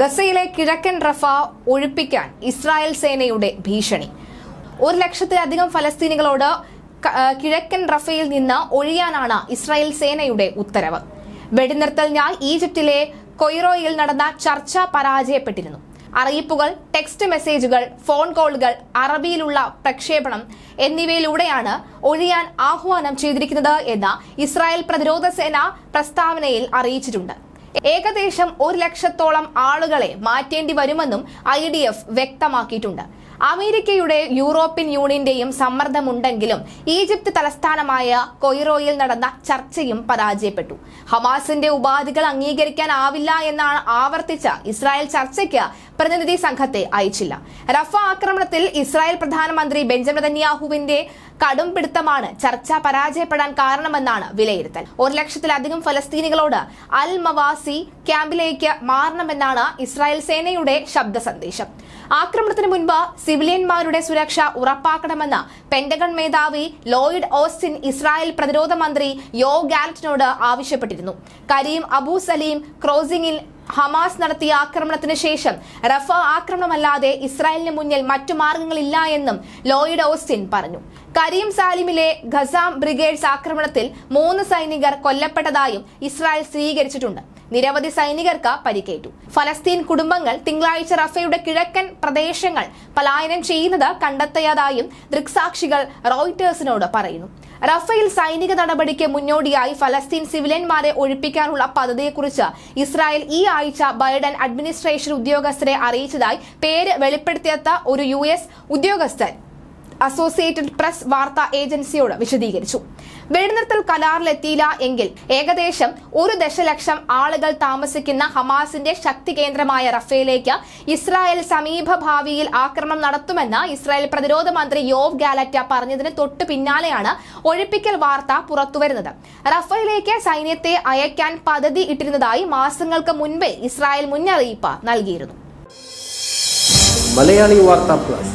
ഗസയിലെ കിഴക്കൻ റഫ ഒഴിപ്പിക്കാൻ ഇസ്രായേൽ സേനയുടെ ഭീഷണി. ഒരു ലക്ഷത്തിലധികം ഫലസ്തീനികളോട് കിഴക്കൻ റഫയിൽ നിന്ന് ഒഴിയാനാണ് ഇസ്രായേൽ സേനയുടെ ഉത്തരവ്. വെടിനിർത്തൽ വെടിനിർത്തലിനായി ഈജിപ്തിലെ കൊയ്റോയിൽ നടന്ന ചർച്ച പരാജയപ്പെട്ടിരുന്നു. അറിയിപ്പുകൾ ടെക്സ്റ്റ് മെസ്സേജുകൾ ഫോൺ കോളുകൾ അറബിയിലുള്ള പ്രക്ഷേപണം എന്നിവയിലൂടെയാണ് ഒഴിയാൻ ആഹ്വാനം ചെയ്തിരിക്കുന്നത് എന്ന് ഇസ്രായേൽ പ്രതിരോധ സേന പ്രസ്താവനയിൽ അറിയിച്ചിട്ടുണ്ട്. ഏകദേശം ഒരു ലക്ഷത്തോളം ആളുകളെ മാറ്റേണ്ടി വരുമെന്നും ഐ ഡി എഫ് വ്യക്തമാക്കിയിട്ടുണ്ട്. അമേരിക്കയുടെ യൂറോപ്യൻ യൂണിയന്റെയും സമ്മർദ്ദമുണ്ടെങ്കിലും ഈജിപ്ത് തലസ്ഥാനമായ കൊയ്റോയിൽ നടന്ന ചർച്ചയും പരാജയപ്പെട്ടു. ഹമാസിന്റെ ഉപാധികൾ അംഗീകരിക്കാനാവില്ല എന്നാണ് ആവർത്തിച്ച ഇസ്രായേൽ ചർച്ചയ്ക്ക് പ്രതിനിധി സംഘത്തെ അയച്ചില്ല. റഫ ആക്രമണത്തിൽ ഇസ്രായേൽ പ്രധാനമന്ത്രി ബെഞ്ചമിൻ നെതന്യാഹുവിന്റെ കടും പിടുത്തമാണ് ചർച്ച പരാജയപ്പെടാൻ കാരണമെന്നാണ് വിലയിരുത്തൽ. ഒരു ലക്ഷത്തിലധികം ഫലസ്തീനികളോട് അൽ മവാസി ക്യാമ്പിലേക്ക് മാറണമെന്നാണ് ഇസ്രായേൽ സേനയുടെ ശബ്ദ സന്ദേശം. ആക്രമണത്തിന് മുൻപ് സിവിലിയന്മാരുടെ സുരക്ഷ ഉറപ്പാക്കണമെന്ന് പെന്റഗൺ മേധാവി ലോയിഡ് ഓസ്റ്റിൻ ഇസ്രായേൽ പ്രതിരോധ മന്ത്രി യോ ഗാലറ്റിനോട് ആവശ്യപ്പെട്ടിരുന്നു. കരീം അബു സലീം ക്രോസിംഗിൽ ഹമാസ് നടത്തിയ ആക്രമണത്തിന് ശേഷം റഫ ആക്രമണമല്ലാതെ ഇസ്രായേലിന് മുന്നിൽ മറ്റു മാർഗങ്ങളില്ല എന്നും ലോയിഡ് ഓസ്റ്റിൻ പറഞ്ഞു. കരീം സാലിമിലെ ഖസാം ബ്രിഗേഡ്സ് ആക്രമണത്തിൽ മൂന്ന് സൈനികർ കൊല്ലപ്പെട്ടതായും ഇസ്രായേൽ സ്ഥിരീകരിച്ചിട്ടുണ്ട്. നിരവധി സൈനികർക്ക് പരിക്കേറ്റു. ഫലസ്തീൻ കുടുംബങ്ങൾ തിങ്കളാഴ്ച റഫയുടെ കിഴക്കൻ പ്രദേശങ്ങൾ പലായനം ചെയ്യുന്നത് കണ്ടെത്തിയതായും ദൃക്സാക്ഷികൾ റോയിറ്റേഴ്സിനോട് പറയുന്നു. റഫേൽ സൈനിക നടപടിക്ക് മുന്നോടിയായി ഫലസ്തീൻ സിവിലിയന്മാരെ ഒഴിപ്പിക്കാനുള്ള പദ്ധതിയെക്കുറിച്ച് ഇസ്രായേൽ ഈ ആഴ്ച ബൈഡൻ അഡ്മിനിസ്ട്രേഷൻ ഉദ്യോഗസ്ഥരെ അറിയിച്ചതായി പേര് വെളിപ്പെടുത്തിയ ഒരു യു ഉദ്യോഗസ്ഥൻ അസോസിയേറ്റഡ് പ്രസ് വാർത്താ ഏജൻസിയോട് വിശദീകരിച്ചു. വെടിനിർത്തൽ കരാറിലെത്തിയില്ല എങ്കിൽ ഏകദേശം ഒരു ദശലക്ഷം ആളുകൾ താമസിക്കുന്ന ഹമാസിന്റെ ശക്തി കേന്ദ്രമായ റഫേലേക്ക് ഇസ്രായേൽ സമീപ ഭാവിയിൽ ആക്രമണം നടത്തുമെന്ന് ഇസ്രായേൽ പ്രതിരോധ മന്ത്രി യോവ് ഗാലറ്റ പറഞ്ഞതിന് തൊട്ടു പിന്നാലെയാണ് ഒഴിപ്പിക്കൽ വാർത്ത പുറത്തുവരുന്നത്. റഫേലേക്ക് സൈന്യത്തെ അയക്കാൻ പദ്ധതി ഇട്ടിരുന്നതായി മാസങ്ങൾക്ക് മുൻപേ ഇസ്രായേൽ മുന്നറിയിപ്പ് നൽകിയിരുന്നു. Malayali Vartha plus.